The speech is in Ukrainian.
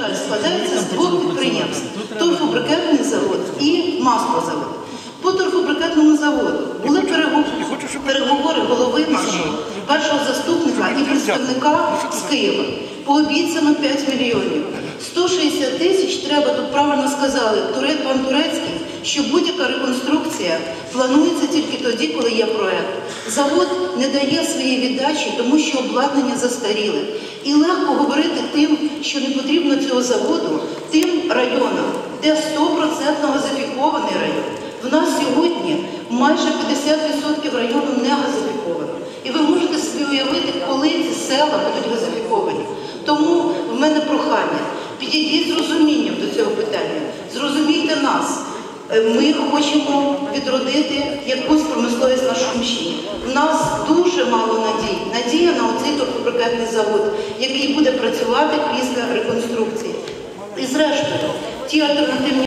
складається з двох підприємств: торфобрикетний завод і маслозавод. По торфобрикетному заводу були переговори голови нашого, першого заступника і представника з Києва. Пообіцяно 5 мільйонів. 160 тисяч треба, тут правильно сказали, пан Турецький, що будь-яка реконструкція планується тільки тоді, коли є проект. Завод не дає своєї віддачі, тому що обладнання застаріле. І легко говорити що не потрібно цього заводу, тим районам, де 100% газифікований район. В нас сьогодні майже 50% району не газифіковано. І ви можете собі уявити, коли ці села будуть газифіковані. Тому в мене прохання, підійдіть з розумінням до цього питання, зрозумійте нас. Е, Ми хочемо відродити якусь на оцей торфобрикетний завод, який буде працювати після реконструкції. І зрештою, ті альтернативні